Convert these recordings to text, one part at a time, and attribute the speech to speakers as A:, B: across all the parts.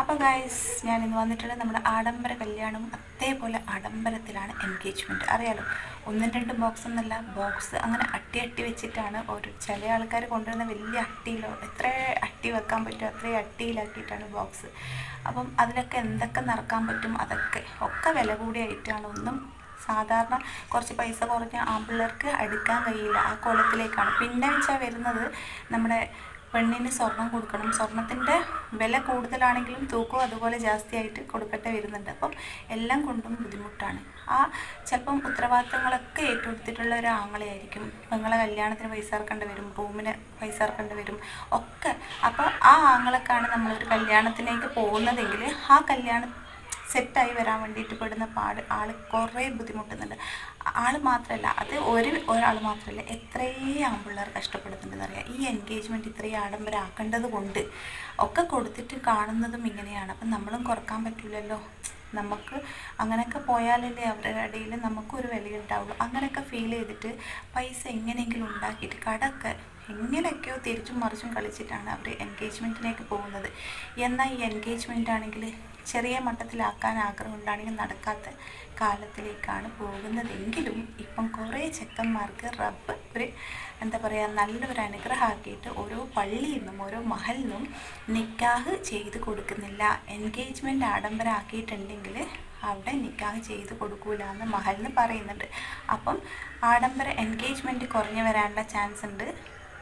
A: അപ്പോൾ ഗായ്സ് ഞാൻ ഇന്ന് വന്നിട്ടുള്ളത് നമ്മുടെ ആഡംബര കല്യാണം അതേപോലെ ആഡംബരത്തിലാണ് എൻഗേജ്മെന്റ് അറിയാലോ? ഒന്നും രണ്ടും ബോക്സ് എന്നല്ല ബോക്സ് അങ്ങനെ അട്ടി അട്ടി വെച്ചിട്ടാണ് ഒരു ചില ആൾക്കാർ കൊണ്ടുവരുന്ന വലിയ അട്ടിയിലോ എത്ര അട്ടി വെക്കാൻ പറ്റുമോ അത്രയും അട്ടിയിലാക്കിയിട്ടാണ് ബോക്സ് അപ്പം അതിലൊക്കെ എന്തൊക്കെ നടക്കാൻ പറ്റും അതൊക്കെ ഒക്കെ വില കൂടിയായിട്ടാണ്. ഒന്നും സാധാരണ കുറച്ച് പൈസ കുറഞ്ഞ ആമ്പിള്ളേർക്ക് അടുക്കാൻ കഴിയില്ല ആ കോലത്തിലേക്കാണ്. പിന്നെ വെച്ചാൽ വരുന്നത് നമ്മുടെ പെണ്ണിന് സ്വർണം കൊടുക്കണം. സ്വർണത്തിന്റെ വില കൂടുതലാണെങ്കിലും തൂക്കവും അതുപോലെ ജാസ്തിയായിട്ട് കൊടുക്കട്ടെ വരുന്നുണ്ട്. അപ്പം എല്ലാം കൊണ്ടും ബുദ്ധിമുട്ടാണ്. ആ ചിലപ്പം ഉത്തരവാദിത്തങ്ങളൊക്കെ ഏറ്റെടുത്തിട്ടുള്ള ഒരു ആങ്ങളെയായിരിക്കും. പെങ്ങളെ കല്യാണത്തിന് പൈസ ഇറക്കേണ്ടി വരും റൂമിന് പൈസ ഇറക്കേണ്ടി വരും ഒക്കെ. അപ്പോൾ ആ ആങ്ങളൊക്കെയാണ് നമ്മളൊരു കല്യാണത്തിലേക്ക് പോകുന്നതെങ്കിൽ ആ കല്യാണം സെറ്റായി വരാൻ വേണ്ടിയിട്ട് പെടുന്ന പാട് ആൾ കുറേ ബുദ്ധിമുട്ടുന്നുണ്ട്. ആൾ മാത്രമല്ല അത് ഒരു ഒരാൾ മാത്രമല്ല എത്രയേ ആമ്പിള്ളേർ കഷ്ടപ്പെടുന്നുണ്ടെന്ന് അറിയാം. ഈ എൻഗേജ്മെന്റ് ഇത്രയും ആഡംബരമാക്കേണ്ടത് കൊണ്ട് ഒക്കെ കൊടുത്തിട്ട് കാണുന്നതും ഇങ്ങനെയാണ്. അപ്പം നമ്മളും കുറയ്ക്കാൻ പറ്റില്ലല്ലോ. നമുക്ക് അങ്ങനെയൊക്കെ പോയാലല്ലേ അവരുടെ ഇടയിൽ നമുക്കൊരു വിലയുണ്ടാവുള്ളൂ. അങ്ങനെയൊക്കെ ഫീൽ ചെയ്തിട്ട് പൈസ എങ്ങനെയെങ്കിലും ഉണ്ടാക്കിയിട്ട് കടമൊക്കെ എങ്ങനെയൊക്കെയോ തിരിച്ചും മറിച്ചും കളിച്ചിട്ടാണ് അവർ എൻഗേജ്മെന്റിലേക്ക് പോകുന്നത്. എന്നാൽ ഈ എൻഗേജ്മെന്റ് ആണെങ്കിൽ ചെറിയ മട്ടത്തിലാക്കാൻ ആഗ്രഹമുണ്ടാണെങ്കിൽ നടക്കാത്ത കാലത്തിലേക്കാണ് പോകുന്നതെങ്കിലും ഇപ്പം കുറേ ചെക്കന്മാർക്ക് റബ്ബ് ഒരു എന്താ പറയുക നല്ലൊരു അനുഗ്രഹമാക്കിയിട്ട് ഓരോ പള്ളിയിൽ നിന്നും ഓരോ മഹലിൽ നിന്നും നിക്കാഹ് ചെയ്ത് കൊടുക്കുന്നില്ല. എൻഗേജ്മെന്റ് ആഡംബരമാക്കിയിട്ടുണ്ടെങ്കിൽ അവിടെ നിക്കാഹ് ചെയ്ത് കൊടുക്കൂല എന്ന് മഹലിന് പറയുന്നുണ്ട്. അപ്പം ആഡംബര എൻഗേജ്മെന്റ് കുറഞ്ഞു വരാനുള്ള ചാൻസ് ഉണ്ട്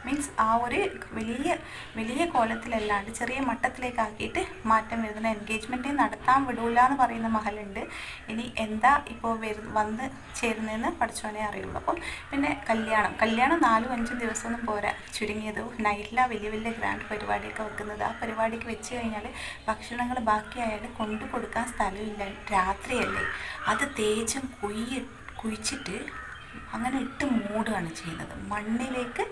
A: മീൻസ് ആ ഒരു വലിയ വലിയ കോലത്തിലല്ലാണ്ട് ചെറിയ മട്ടത്തിലേക്കാക്കിയിട്ട് മാറ്റം വരുന്നത് എൻഗേജ്മെന്റ് നടത്താൻ വിടൂല എന്ന് പറയുന്ന മഹലുണ്ട്. ഇനി എന്താ ഇപ്പോൾ വരു വന്ന് ചേരുന്നതെന്ന് പഠിച്ചോനെ അറിയുള്ളൂ. അപ്പം പിന്നെ കല്യാണം. കല്യാണം നാലും അഞ്ചും ദിവസമൊന്നും പോരാ. ചുരുങ്ങിയത് നൈറ്റിലാണ് വലിയ വലിയ ഗ്രാൻഡ് പരിപാടിയൊക്കെ വെക്കുന്നത്. ആ പരിപാടിക്ക് വെച്ച് കഴിഞ്ഞാൽ ഭക്ഷണങ്ങൾ ബാക്കിയായാൽ കൊണ്ടു കൊടുക്കാൻ സ്ഥലമില്ല. രാത്രിയല്ലേ. അത് തേച്ചും കുയ്യ കുഴിച്ചിട്ട് അങ്ങനെ ഇട്ട് മൂടുകയാണ് ചെയ്യുന്നത്. മണ്ണിലേക്ക്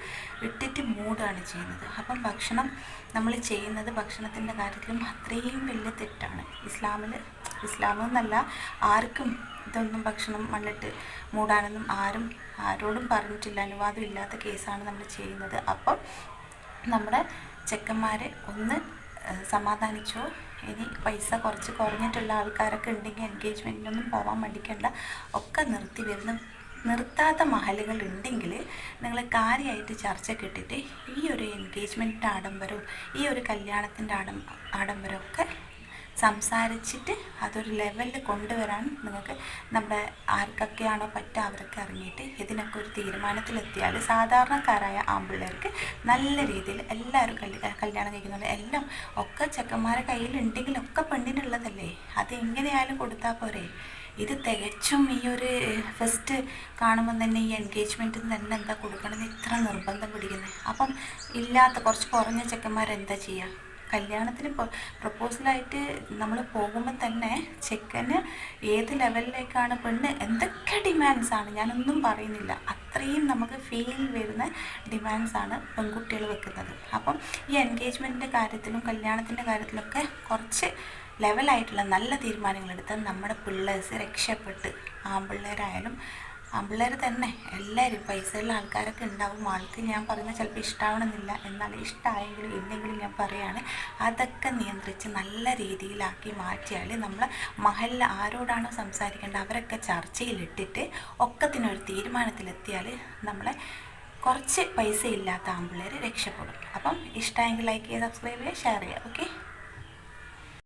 A: ഇട്ടിട്ട് മൂടുകയാണ് ചെയ്യുന്നത്. അപ്പം ഭക്ഷണം നമ്മൾ ചെയ്യുന്നത് ഭക്ഷണത്തിന്റെ കാര്യത്തിലും അത്രയും വലിയ തെറ്റാണ്. ഇസ്ലാമിൽ ഇസ്ലാം എന്നല്ല ആർക്കും ഇതൊന്നും ഭക്ഷണം മണ്ണിട്ട് മൂടാനൊന്നും ആരും ആരോടും പറഞ്ഞിട്ടില്ല. അനുവാദം ഇല്ലാത്ത കേസാണ് നമ്മൾ ചെയ്യുന്നത്. അപ്പം നമ്മുടെ ചെക്കന്മാരെ ഒന്ന് സമാധാനിച്ചോ. ഇനി പൈസ കുറച്ച് കുറഞ്ഞിട്ടുള്ള ആൾക്കാരൊക്കെ ഉണ്ടെങ്കിൽ എൻഗേജ്മെന്റിനൊന്നും പോകാൻ മടിക്കണ്ട ഒക്കെ നിർത്തി വരുന്ന. നിർത്താത്ത മഹലുകൾ ഉണ്ടെങ്കിൽ നിങ്ങൾ കാര്യമായിട്ട് ചർച്ച കിട്ടിയിട്ട് ഈ ഒരു എൻഗേജ്മെന്റ് ആഡംബരവും ഈ ഒരു കല്യാണത്തിന്റെ ആഡം ആഡംബരമൊക്കെ സംസാരിച്ചിട്ട് അതൊരു ലെവലിൽ കൊണ്ടുവരാൻ നിങ്ങൾക്ക് നമ്മുടെ ആർക്കൊക്കെയാണോ പറ്റുക അവരൊക്കെ ഇറങ്ങിയിട്ട് ഇതിനൊക്കെ ഒരു തീരുമാനത്തിലെത്തിയാൽ സാധാരണക്കാരായ ആമ്പിള്ളേർക്ക് നല്ല രീതിയിൽ എല്ലാവരും കല്യാണം കഴിക്കുന്നുണ്ട് എല്ലാം ഒക്കെ ചെക്കന്മാരെ കയ്യിലുണ്ടെങ്കിലൊക്കെ പെണ്ണിനുള്ളതല്ലേ? അത് എങ്ങനെയായാലും കൊടുത്താൽ പോരെ? ഇത് തികച്ചും ഈ ഒരു ഫസ്റ്റ് കാണുമ്പോൾ തന്നെ ഈ എൻഗേജ്മെന്റിൽ തന്നെ എന്താ കൊടുക്കണമെന്ന് ഇത്ര നിർബന്ധം പിടിക്കുന്നത് അപ്പം ഇല്ലാത്ത കുറച്ച് കുറഞ്ഞ ചെക്കന്മാരെന്താ ചെയ്യുക കല്യാണത്തിന് പ്രപ്പോസലായിട്ട് നമ്മൾ പോകുമ്പോൾ തന്നെ ചെക്കന് ഏത് ലെവലിലേക്കാണ് പെണ്ണ്? എന്തൊക്കെ ഡിമാൻഡ്സ് ആണ്? ഞാനൊന്നും പറയുന്നില്ല. അത്രയും നമുക്ക് ഫീൽ വരുന്ന ഡിമാൻഡ്സ് ആണ് പെൺകുട്ടികൾ വെക്കുന്നത്. അപ്പം ഈ എൻഗേജ്മെന്റിന്റെ കാര്യത്തിലും കല്യാണത്തിന്റെ കാര്യത്തിലൊക്കെ കുറച്ച് ലെവലായിട്ടുള്ള നല്ല തീരുമാനങ്ങൾ എടുത്താൽ നമ്മുടെ പിള്ളേഴ്സ് രക്ഷപ്പെട്ട് ആൺപിള്ളേരായാലും ആൺപിള്ളേർ തന്നെ എല്ലാവരും പൈസയുള്ള ആൾക്കാരൊക്കെ ഉണ്ടാവും. ആൾക്ക് ഞാൻ പറഞ്ഞാൽ ചിലപ്പോൾ ഇഷ്ടമാവണമെന്നില്ല എന്നാൽ ഇഷ്ടമായെങ്കിലും ഇല്ലെങ്കിലും ഞാൻ പറയുകയാണ് അതൊക്കെ നിയന്ത്രിച്ച് നല്ല രീതിയിലാക്കി മാറ്റിയാൽ നമ്മൾ മഹലിൽ ആരോടാണോ സംസാരിക്കേണ്ടത് അവരൊക്കെ ചർച്ചയിലിട്ടിട്ട് ഒക്കത്തിനൊരു തീരുമാനത്തിലെത്തിയാൽ നമ്മളെ കുറച്ച് പൈസ ഇല്ലാത്ത ആമ്പിള്ളേർ രക്ഷപ്പെടും. അപ്പം ഇഷ്ടമെങ്കിൽ ലൈക്ക് ചെയ്യുക സബ്സ്ക്രൈബ് ചെയ്യുക ഷെയർ ചെയ്യുക. ഓക്കെ